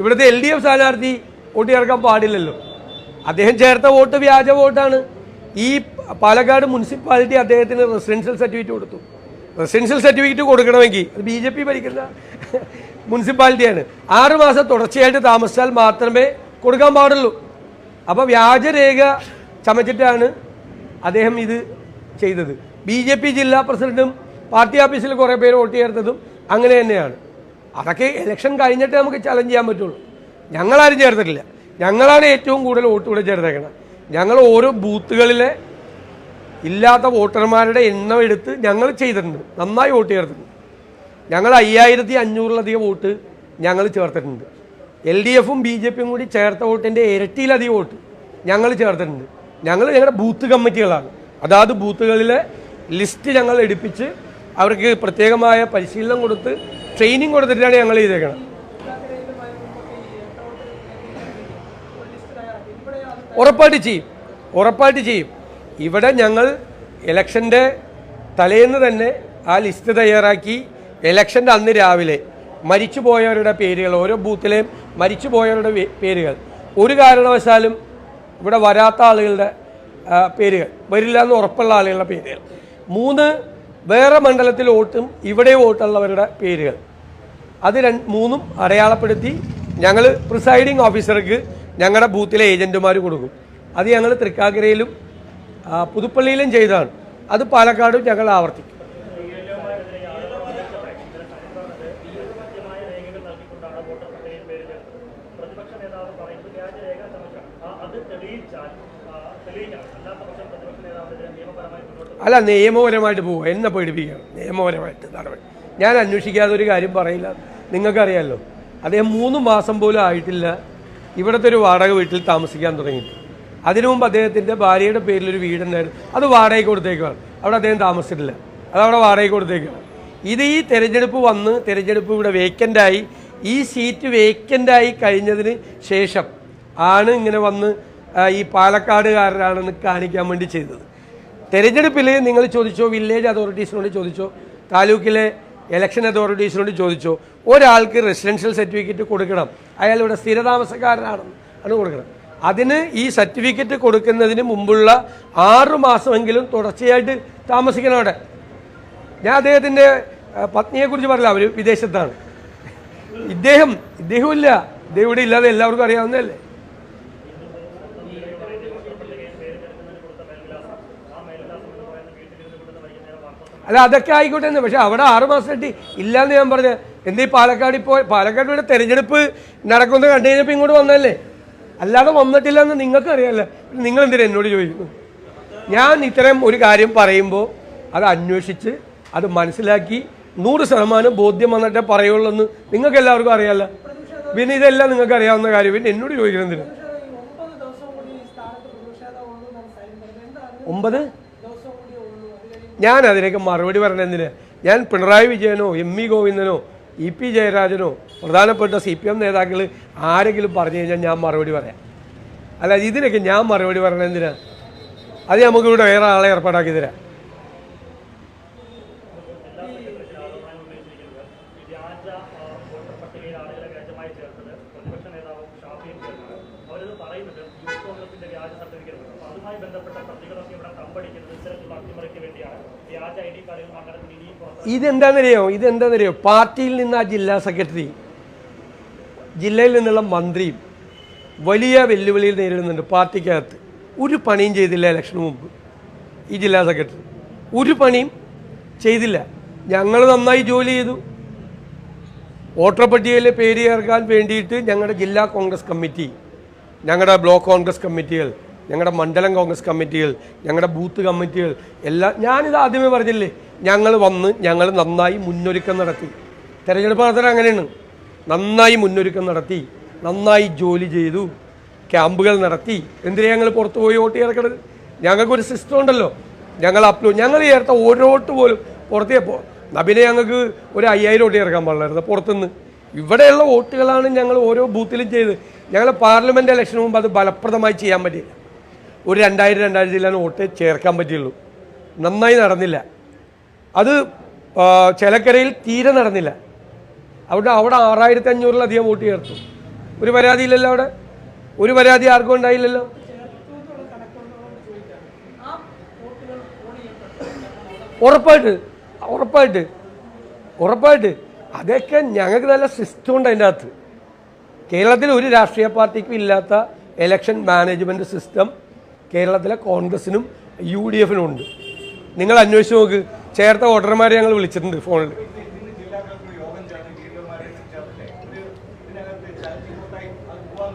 ഇവിടുത്തെ L D F സ്ഥാനാർത്ഥി vote ചേർക്കാൻ പാടില്ലല്ലോ. അദ്ദേഹം ചേർത്ത വോട്ട് വ്യാജ വോട്ടാണ്. ഈ പാലക്കാട് മുനിസിപ്പാലിറ്റി അദ്ദേഹത്തിന് റെസിഡൻഷ്യൽ സർട്ടിഫിക്കറ്റ് കൊടുത്തു. റെസിഡൻഷ്യൽ സർട്ടിഫിക്കറ്റ് കൊടുക്കണമെങ്കിൽ അത് ബി ജെ പി ഭരിക്കുന്ന മുനിസിപ്പാലിറ്റിയാണ്. ആറ് മാസം തുടർച്ചയായിട്ട് താമസിച്ചാൽ മാത്രമേ കൊടുക്കാൻ പാടുള്ളൂ. അപ്പോൾ വ്യാജരേഖ ചമച്ചിട്ടാണ് അദ്ദേഹം ഇത് ചെയ്തത്. ബി ജെ പി ജില്ലാ പ്രസിഡന്റും പാർട്ടി ഓഫീസിൽ കുറേ പേര് വോട്ട് ചേർത്തതും അങ്ങനെ തന്നെയാണ്. അതൊക്കെ ഇലക്ഷൻ കഴിഞ്ഞിട്ട് നമുക്ക് ചലഞ്ച് ചെയ്യാൻ പറ്റുള്ളൂ. ഞങ്ങളാരും ചേർത്തിട്ടില്ല ഞങ്ങളാണ് ഏറ്റവും കൂടുതൽ വോട്ട് ഇവിടെ ചേർത്തേക്കുന്നത് ഞങ്ങൾ ഓരോ ബൂത്തുകളിലെ ഇല്ലാത്ത വോട്ടർമാരുടെ എണ്ണം എടുത്ത് ഞങ്ങൾ ചെയ്തിട്ടുണ്ട്. നന്നായി വോട്ട് ചേർത്തിട്ടുണ്ട്. ഞങ്ങൾ അയ്യായിരത്തി അഞ്ഞൂറിലധികം വോട്ട് ഞങ്ങൾ ചേർത്തിട്ടുണ്ട്. എൽ ഡി എഫും ബി ജെ പിയും കൂടി ചേർത്ത വോട്ടിന്റെ ഇരട്ടിയിലധികം വോട്ട് ഞങ്ങൾ ചേർത്തിട്ടുണ്ട്. ഞങ്ങൾ ഞങ്ങളുടെ ബൂത്ത് കമ്മിറ്റികളാണ്. അതാത് ബൂത്തുകളിലെ ലിസ്റ്റ് ഞങ്ങൾ എടുപ്പിച്ച് അവർക്ക് പ്രത്യേകമായ പരിശീലനം കൊടുത്ത് ട്രെയിനിങ് കൊടുത്തിട്ടാണ് ഞങ്ങൾ ചെയ്തേക്കണം ഉറപ്പായിട്ട് ചെയ്യും. ഉറപ്പായിട്ട് ചെയ്യും. ഇവിടെ ഞങ്ങൾ ഇലക്ഷന്റെ തലേന്ന് തന്നെ ആ ലിസ്റ്റ് തയ്യാറാക്കി ഇലക്ഷന്റെ അന്ന് രാവിലെ മരിച്ചു പോയവരുടെ പേരുകൾ ഓരോ ബൂത്തിലെയും മരിച്ചു പോയവരുടെ പേരുകൾ. ഒരു കാരണവശാലും ഇവിടെ വരാത്ത ആളുകളുടെ പേരുകൾ. വരില്ല എന്ന് ഉറപ്പുള്ള ആളുകളുടെ പേരുകൾ. മൂന്ന് വേറെ മണ്ഡലത്തിൽ വോട്ടും ഇവിടെ വോട്ടുള്ളവരുടെ പേരുകൾ. അത് രണ്ട് മൂന്നും അടയാളപ്പെടുത്തി ഞങ്ങൾ പ്രിസൈഡിങ് ഓഫീസർക്ക് ഞങ്ങളുടെ ബൂത്തിലെ ഏജന്റുമാർ കൊടുക്കും. അത് ഞങ്ങൾ തൃക്കാക്കരയിലും പുതുപ്പള്ളിയിലും ചെയ്തതാണ് അത് പാലക്കാടും ഞങ്ങൾ ആവർത്തിക്കും. അല്ല നിയമപരമായിട്ട് പോവുക എന്നെ പേടിപ്പിക്കണം. നിയമപരമായിട്ട് നടപടി. ഞാൻ അന്വേഷിക്കാതെ ഒരു കാര്യം പറയില്ല. നിങ്ങൾക്കറിയാമല്ലോ അദ്ദേഹം മൂന്ന് മാസം പോലും ആയിട്ടില്ല. ഇവിടുത്തെ ഒരു വാടക വീട്ടിൽ താമസിക്കാൻ തുടങ്ങിയിട്ട്. അതിനു മുമ്പ് അദ്ദേഹത്തിന്റെ ഭാര്യയുടെ പേരിൽ ഒരു വീടുണ്ടായിരുന്നു. അത് വാടകയ്ക്ക് കൊടുത്തേക്കാണ് അവിടെ അദ്ദേഹം താമസിച്ചിട്ടില്ല. അത് അവിടെ വാടകയ്ക്ക് കൊടുത്തേക്കാണ് ഇത് ഈ തെരഞ്ഞെടുപ്പ് വന്ന് തെരഞ്ഞെടുപ്പ് ഇവിടെ വേക്കന്റായി ഈ സീറ്റ് വേക്കന്റായി കഴിഞ്ഞതിന് ശേഷം ആണ് ഇങ്ങനെ വന്ന് ഈ പാലക്കാടുകാരനാണെന്ന് കാണിക്കാൻ വേണ്ടി ചെയ്തത്. തെരഞ്ഞെടുപ്പിൽ നിങ്ങൾ ചോദിച്ചോ വില്ലേജ് അതോറിറ്റീസിനോട് ചോദിച്ചോ താലൂക്കിലെ ഇലക്ഷൻ അതോറിറ്റീസിനോട് ചോദിച്ചു ഒരാൾക്ക് റെസിഡൻഷ്യൽ സർട്ടിഫിക്കറ്റ് കൊടുക്കണം. അയാൾ ഇവിടെ സ്ഥിരതാമസക്കാരനാണെന്ന് ആണ് കൊടുക്കണം അതിന് ഈ സർട്ടിഫിക്കറ്റ് കൊടുക്കുന്നതിന് മുമ്പുള്ള ആറു മാസമെങ്കിലും തുടർച്ചയായിട്ട് താമസിക്കണം അവിടെ. ഞാൻ അദ്ദേഹത്തിന്റെ പത്നിയെക്കുറിച്ച് പറയില്ല അവർ വിദേശത്താണ്. ഇദ്ദേഹം ഇദ്ദേഹം ഇല്ല ഇദ്ദേഹം ഇവിടെ ഇല്ലാതെ എല്ലാവർക്കും അറിയാവുന്നതല്ലേ? അല്ല അതൊക്കെ ആയിക്കോട്ടെ എന്ന് പക്ഷെ അവിടെ ആറ് മാസമായിട്ട് ഇല്ലാന്ന് ഞാൻ പറഞ്ഞ ഈ പാലക്കാട് ഇപ്പോൾ പാലക്കാട് ഇവിടെ തെരഞ്ഞെടുപ്പ് നടക്കുന്നത് കണ്ടു കഴിഞ്ഞപ്പോൾ ഇങ്ങോട്ട് വന്നല്ലേ അല്ലാതെ വന്നിട്ടില്ല എന്ന് നിങ്ങൾക്ക് അറിയാമല്ലോ നിങ്ങൾ എന്തിനാ എന്നോട് ചോദിക്കുന്നു? ഞാൻ ഇത്തരം ഒരു കാര്യം പറയുമ്പോൾ അത് അന്വേഷിച്ച് അത് മനസ്സിലാക്കി നൂറ് ശതമാനം ബോധ്യം വന്നിട്ടേ പറയുള്ളൂ എന്ന് നിങ്ങൾക്ക് എല്ലാവർക്കും അറിയാമല്ലോ പിന്നെ ഇതെല്ലാം നിങ്ങൾക്ക് അറിയാവുന്ന കാര്യം. പിന്നെ എന്നോട് ചോദിക്കുന്നതിന് ഒമ്പത്? ഞാൻ അതിനൊക്കെ മറുപടി പറഞ്ഞതിന് ഞാൻ പിണറായി വിജയനോ എം ഇ ഗോവിന്ദനോ ഇ പി ജയരാജനോ പ്രധാനപ്പെട്ട സി പി എം നേതാക്കൾ ആരെങ്കിലും പറഞ്ഞു കഴിഞ്ഞാൽ ഞാൻ മറുപടി പറയാം. അല്ല ഇതിനൊക്കെ ഞാൻ മറുപടി പറഞ്ഞതിന് അത് നമുക്കിവിടെ വേറെ ആളെ ഏർപ്പാടാക്കി തരാം. ഇതെന്താണെന്നറിയോ ഇതെന്താണെന്നറിയോ പാർട്ടിയിൽ നിന്ന് ആ ജില്ലാ സെക്രട്ടറി ജില്ലയിൽ നിന്നുള്ള മന്ത്രിയും വലിയ വെല്ലുവിളിയിൽ നേരിടുന്നുണ്ട് പാർട്ടിക്കകത്ത്. ഒരു പണിയും ചെയ്തില്ല ഇലക്ഷന് മുമ്പ് ഈ ജില്ലാ സെക്രട്ടറി. ഒരു പണിയും ചെയ്തില്ല. ഞങ്ങൾ നന്നായി ജോലി ചെയ്തു. വോട്ടർ പട്ടികയിലെ പേര് ചേർക്കാൻ വേണ്ടിയിട്ട് ഞങ്ങളുടെ ജില്ലാ കോൺഗ്രസ് കമ്മിറ്റി ഞങ്ങളുടെ ബ്ലോക്ക് കോൺഗ്രസ് കമ്മിറ്റികൾ ഞങ്ങളുടെ മണ്ഡലം കോൺഗ്രസ് കമ്മിറ്റികൾ ഞങ്ങളുടെ ബൂത്ത് കമ്മിറ്റികൾ എല്ലാം ഞാനിത് ആദ്യമേ പറഞ്ഞില്ലേ? ഞങ്ങൾ വന്ന് ഞങ്ങൾ നന്നായി മുന്നൊരുക്കം നടത്തി. തെരഞ്ഞെടുപ്പ് നടത്തണം അങ്ങനെയാണ്. നന്നായി മുന്നൊരുക്കം നടത്തി നന്നായി ജോലി ചെയ്തു ക്യാമ്പുകൾ നടത്തി. എന്തിനാ ഞങ്ങൾ പുറത്ത് പോയി വോട്ട് ചേർക്കണത്? ഞങ്ങൾക്കൊരു സിസ്റ്റം ഉണ്ടല്ലോ. ഞങ്ങൾ അപ്ലോഡ് ഞങ്ങൾ ചേർത്ത ഓരോ വോട്ട് പോലും പുറത്തേപ്പോൾ നബിനെ ഞങ്ങൾക്ക് ഒരു അയ്യായിരം വോട്ട് ചേർക്കാൻ പാടില്ലായിരുന്നു പുറത്തുനിന്ന്. ഇവിടെയുള്ള വോട്ടുകളാണ് ഞങ്ങൾ ഓരോ ബൂത്തിലും ചെയ്ത്. ഞങ്ങൾ പാർലമെന്റ് ഇലക്ഷന് മുമ്പ് അത് ഫലപ്രദമായി ചെയ്യാൻ പറ്റിയില്ല. ഒരു രണ്ടായിരം രണ്ടായിരത്തി രണ്ടായിരത്തിലാണ് വോട്ട് ചേർക്കാൻ പറ്റിയുള്ളൂ. നന്നായി നടന്നില്ല. അത് ചിലക്കരയിൽ തീരെ നടന്നില്ല. അവിടെ അവിടെ ആറായിരത്തി അഞ്ഞൂറിലധികം വോട്ട് ചേർത്തു. ഒരു പരാതിയില്ലല്ലോ അവിടെ? ഒരു പരാതി ആർക്കും ഉണ്ടായില്ലല്ലോ? ഉറപ്പായിട്ട് ഉറപ്പായിട്ട് ഉറപ്പായിട്ട്. അതൊക്കെ ഞങ്ങൾക്ക് നല്ല സിസ്റ്റം ഉണ്ട് അതിന്റെ അകത്ത്. കേരളത്തിൽ ഒരു രാഷ്ട്രീയ പാർട്ടിക്കും ഇല്ലാത്ത എലക്ഷൻ മാനേജ്മെന്റ് സിസ്റ്റം കേരളത്തിലെ കോൺഗ്രസിനും യു ഡി എഫിനും ഉണ്ട്. നിങ്ങൾ അന്വേഷിച്ച് നോക്ക്. ചേർത്ത വോട്ടർമാരെ ഞങ്ങൾ വിളിച്ചിട്ടുണ്ട് ഫോണിൽ.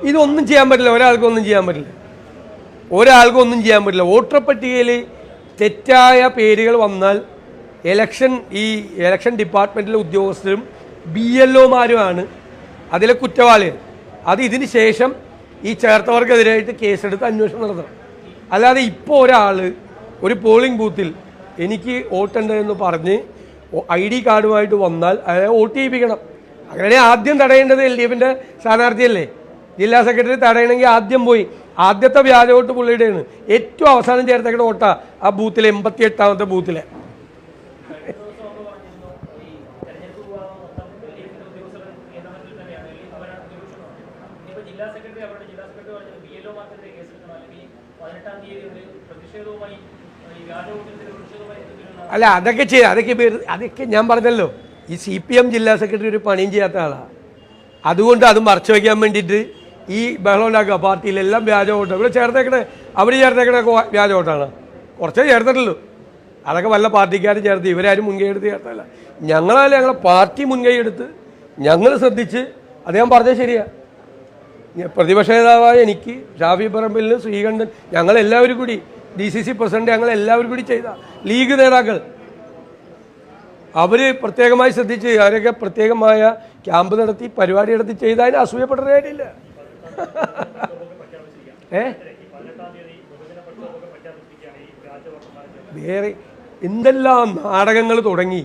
ഇതൊന്നും ചെയ്യാൻ പറ്റില്ല. ഒരാൾക്കും ഒന്നും ചെയ്യാൻ പറ്റില്ല. ഒരാൾക്കും ഒന്നും ചെയ്യാൻ പറ്റില്ല. വോട്ടർ പട്ടികയിൽ തെറ്റായ പേരുകൾ വന്നാൽ എലക്ഷൻ ഈ എലക്ഷൻ ഡിപ്പാർട്ട്മെന്റിലെ ഉദ്യോഗസ്ഥരും ബി എൽ ഒമാരുമാണ് അതിലെ കുറ്റവാളികൾ. അത് ഇതിന് ശേഷം ഈ ചേർത്തവർക്കെതിരായിട്ട് കേസെടുത്ത് അന്വേഷണം നടത്തണം. അല്ലാതെ ഇപ്പോൾ ഒരാൾ ഒരു പോളിംഗ് ബൂത്തിൽ എനിക്ക് വോട്ടുണ്ട് എന്ന് പറഞ്ഞ് ഐ ഡി കാർഡുമായിട്ട് വന്നാൽ അയാളെ വോട്ട് ചെയ്യിപ്പിക്കണം. അങ്ങനെ ആദ്യം തടയേണ്ടത് എൽ ഡി എഫിന്റെ സ്ഥാനാർത്ഥിയല്ലേ? ജില്ലാ സെക്രട്ടറി തടയണമെങ്കിൽ ആദ്യം പോയി ആദ്യത്തെ വ്യാജ വോട്ട് പുള്ളിയുടെയാണ്. ഏറ്റവും അവസാനം ചേർത്തേക്കുന്ന വോട്ടാണ് ആ ബൂത്തിലെ എൺപത്തി എട്ടാമത്തെ ബൂത്തിലെ ജില്ലാ സെക്രട്ടറി അവരുടെ ജില്ലാ സെക്രട്ടറി പറഞ്ഞത് ബി എൽ ഒമാർക്കെതിരെ കേസെടുക്കണം അല്ലെങ്കിൽ പതിനെട്ടാം തീയതി ഒരു പ്രതിഷേധവുമായി ഈ വ്യാജ വോട്ടിന്റെ പ്രതിഷേധവുമായി എന്തെങ്കിലും അല്ല അതൊക്കെ ചെയ്യാം അതൊക്കെ അതൊക്കെ ഞാൻ പറഞ്ഞല്ലോ. ഈ സി പി എം ജില്ലാ സെക്രട്ടറി ഒരു പണിയും ചെയ്യാത്ത ആളാണ് അതുകൊണ്ട് അത് മറച്ചു വയ്ക്കാൻ വേണ്ടിയിട്ട് ഈ ബഹളം ഉണ്ടാക്കുക. പാർട്ടിയിലെല്ലാം വ്യാജ വോട്ട്. ഇവിടെ ചേർത്തേക്കണ അവർ ചേർത്തേക്കണ വ്യാജ വോട്ടാണ്. കുറച്ചേ ചേർത്തിട്ടുള്ളൂ അതൊക്കെ വല്ല പാർട്ടിക്കാരും ചേർത്ത് ഇവരാരും മുൻകൈ എടുത്ത് ചേർത്തല്ല ഞങ്ങളാലും ഞങ്ങളെ പാർട്ടി മുൻകൈ എടുത്ത് ഞങ്ങൾ ശ്രദ്ധിച്ച് അദ്ദേഹം പറഞ്ഞത് ശരിയാണ് പ്രതിപക്ഷ നേതാവായ എനിക്ക് ഷാഫി പറമ്പിലിന് ശ്രീകണ്ഠൻ ഞങ്ങളെല്ലാവരും കൂടി ഡി സി സി പ്രസിഡന്റ് ഞങ്ങൾ എല്ലാവരും കൂടി ചെയ്ത ലീഗ് നേതാക്കൾ. അവർ പ്രത്യേകമായി ശ്രദ്ധിച്ച് അവരൊക്കെ പ്രത്യേകമായ ക്യാമ്പ് നടത്തി പരിപാടി നടത്തി ചെയ്തതിന് അസൂയപ്പെടേണ്ടിയില്ല ഏ? വേറെ എന്തെല്ലാം നാടകങ്ങൾ തുടങ്ങി.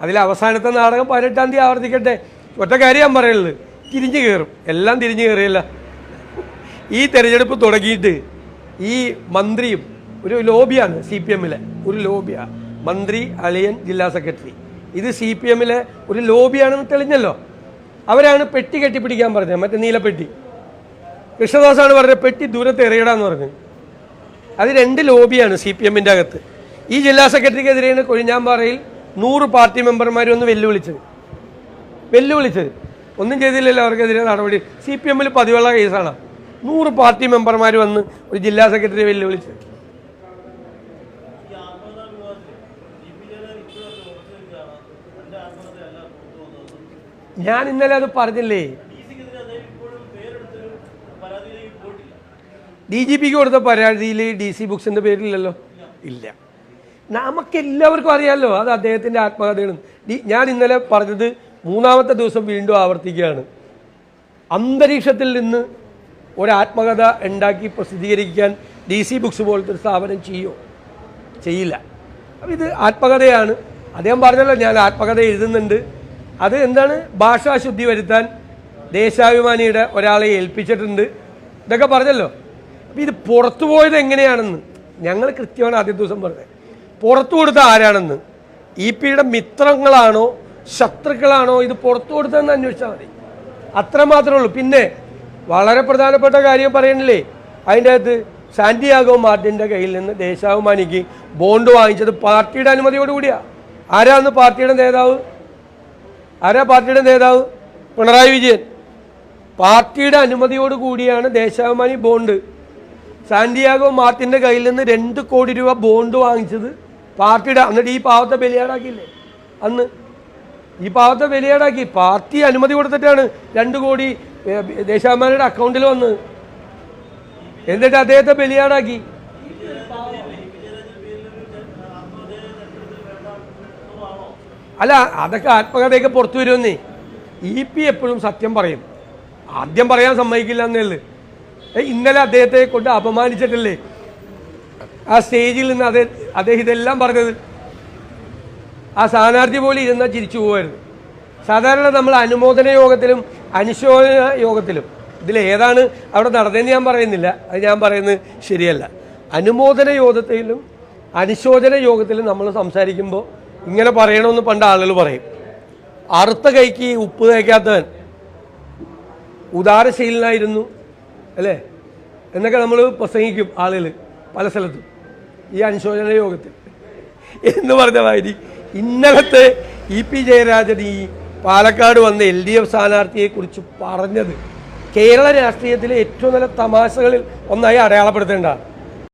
അതിൽ അവസാനത്തെ നാടകം പതിനെട്ടാം തീയതി ആവർത്തിക്കട്ടെ. ഒറ്റ കാര്യം ഞാൻ പറയുള്ളത് തിരിഞ്ഞു കയറും എല്ലാം തിരിഞ്ഞു കയറിയല്ല ഈ തെരഞ്ഞെടുപ്പ് തുടങ്ങിയിട്ട് ഈ മന്ത്രിയും ഒരു ലോബിയാണ് സി പി എമ്മിലെ. ഒരു ലോബിയാണ് മന്ത്രി അളിയൻ ജില്ലാ സെക്രട്ടറി. ഇത് സി പി എമ്മിലെ ഒരു ലോബിയാണെന്ന് തെളിഞ്ഞല്ലോ. അവരാണ് പെട്ടി കെട്ടിപ്പിടിക്കാൻ പറഞ്ഞത്. മറ്റേ നീലപ്പെട്ടി. കൃഷ്ണദാസാണ് പറഞ്ഞത് പെട്ടി ദൂരത്ത് എറിയടാന്ന് പറഞ്ഞു. അത് രണ്ട് ലോബിയാണ് സി പി എമ്മിന്റെ അകത്ത്. ഈ ജില്ലാ സെക്രട്ടറിക്കെതിരെയാണ് കൊഴിഞ്ഞാമ്പാറയിൽ നൂറ് പാർട്ടി മെമ്പർമാർ ഒന്ന് വെല്ലുവിളിച്ചത്. വെല്ലുവിളിച്ചത്. ഒന്നും ചെയ്തില്ലല്ലോ അവർക്കെതിരെ നടപടി. സി പി എമ്മിൽ പതിവുള്ള കേസാണ്. നൂറ് പാർട്ടി മെമ്പർമാർ വന്ന് ഒരു ജില്ലാ സെക്രട്ടറി വെല്ലുവിളിച്ചത് ഞാൻ ഇന്നലെ അത് പറഞ്ഞില്ലേ? ഡി ജി പിക്ക് കൊടുത്ത പരാതിയിൽ ഡി സി ബുക്സിന്റെ പേരില്ലല്ലോ ഇല്ല. നമുക്ക് എല്ലാവർക്കും അറിയാമല്ലോ അത് അദ്ദേഹത്തിന്റെ ആത്മകഥയാണ്. ഞാൻ ഇന്നലെ പറഞ്ഞത് മൂന്നാമത്തെ ദിവസം വീണ്ടും ആവർത്തിക്കുകയാണ്. അന്തരീക്ഷത്തിൽ നിന്ന് ഒരു ആത്മകഥ ഉണ്ടാക്കി പ്രസിദ്ധീകരിക്കാൻ ഡി സി ബുക്സ് പോലത്തെ ഒരു സ്ഥാപനം ചെയ്യോ? ചെയ്യില്ല. അപ്പം ഇത് ആത്മകഥയാണ്. അദ്ദേഹം പറഞ്ഞല്ലോ ഞാൻ ആത്മകഥ എഴുതുന്നുണ്ട്. അത് എന്താണ്? ഭാഷാശുദ്ധി വരുത്താൻ ദേശാഭിമാനിയുടെ ഒരാളെ ഏൽപ്പിച്ചിട്ടുണ്ട്. ഇതൊക്കെ പറഞ്ഞല്ലോ. അപ്പം ഇത് പുറത്തു പോയത് എങ്ങനെയാണെന്ന് ഞങ്ങൾ കൃത്യമാണ് ആദ്യ ദിവസം പറഞ്ഞത്. പുറത്തു കൊടുത്ത ആരാണെന്ന്? ഇ പിയുടെ മിത്രങ്ങളാണോ ശത്രുക്കളാണോ ഇത് പുറത്തു കൊടുത്തതെന്ന് അന്വേഷിച്ചാൽ മതി. അത്രമാത്രമേ ഉള്ളൂ. പിന്നെ വളരെ പ്രധാനപ്പെട്ട കാര്യം പറയണില്ലേ? അതിന്റെ അകത്ത് സാന്റിയാഗോ മാർട്ടിന്റെ കയ്യിൽ നിന്ന് ദേശാഭിമാനിക്ക് ബോണ്ട് വാങ്ങിച്ചത് പാർട്ടിയുടെ അനുമതിയോടുകൂടിയാ ആരാന്ന് പാർട്ടിയുടെ നേതാവ്? ആരാ പാർട്ടിയുടെ നേതാവ്? പിണറായി വിജയൻ. പാർട്ടിയുടെ അനുമതിയോട് കൂടിയാണ് ദേശാഭിമാനി ബോണ്ട്. സാന്റിയാഗോ മാർട്ടിന്റെ കയ്യിൽ നിന്ന് രണ്ട് കോടി രൂപ ബോണ്ട് വാങ്ങിച്ചത് പാർട്ടിയുടെ എന്നിട്ട് ഈ പാവത്തെ ബലിയാടാക്കിയില്ലേ? അന്ന് ഈ പാവത്തെ ബലിയാടാക്കി. പാർട്ടി അനുമതി കൊടുത്തിട്ടാണ് രണ്ട് കോടി ദേശാഭിമാനിയുടെ അക്കൗണ്ടിൽ വന്ന്. എന്നിട്ട് അദ്ദേഹത്തെ ബലിയാടാക്കി. അല്ല അതൊക്കെ ആത്മകഥയൊക്കെ പുറത്തു വരുമെന്നേ. ഇ പി എപ്പോഴും സത്യം പറയും. ആദ്യം പറയാൻ സമ്മതിക്കില്ല എന്നുള്ളത് ഇന്നലെ അദ്ദേഹത്തെ കൊണ്ട് അപമാനിച്ചിട്ടില്ലേ. ആ സ്റ്റേജിൽ നിന്ന് അദ്ദേഹം അദ്ദേഹം ഇതെല്ലാം പറഞ്ഞത്. ആ സ്ഥാനാർത്ഥി പോലും ഇരുന്നാൽ ചിരിച്ചു പോകുമായിരുന്നു സാധാരണ നമ്മൾ അനുമോദന യോഗത്തിലും അനുശോചന യോഗത്തിലും. ഇതിൽ ഏതാണ് അവിടെ നടന്നതെന്ന് ഞാൻ പറയുന്നില്ല. അത് ഞാൻ പറയുന്നത് ശരിയല്ല. അനുമോദന യോഗത്തിലും അനുശോചന യോഗത്തിലും നമ്മൾ സംസാരിക്കുമ്പോൾ ഇങ്ങനെ പറയണമെന്ന് പണ്ട് ആളുകൾ പറയും. അറുത്ത കൈക്ക് ഉപ്പ് തേക്കാത്തവൻ ഉദാരശീലനായിരുന്നു അല്ലേ? എന്നൊക്കെ നമ്മൾ പ്രസംഗിക്കും ആളുകൾ പല സ്ഥലത്തും. ഈ അനുശോചന യോഗത്തിൽ. എന്ന് പറഞ്ഞ മാതിരി ഇന്നലത്തെ ഇ പി ജയരാജൻ ഈ പാലക്കാട് വന്ന എൽ ഡി എഫ് സ്ഥാനാർത്ഥിയെക്കുറിച്ച് പറഞ്ഞത് കേരള രാഷ്ട്രീയത്തിലെ ഏറ്റവും നല്ല തമാശകളിൽ ഒന്നായി അടയാളപ്പെടുത്തേണ്ടതാണ്.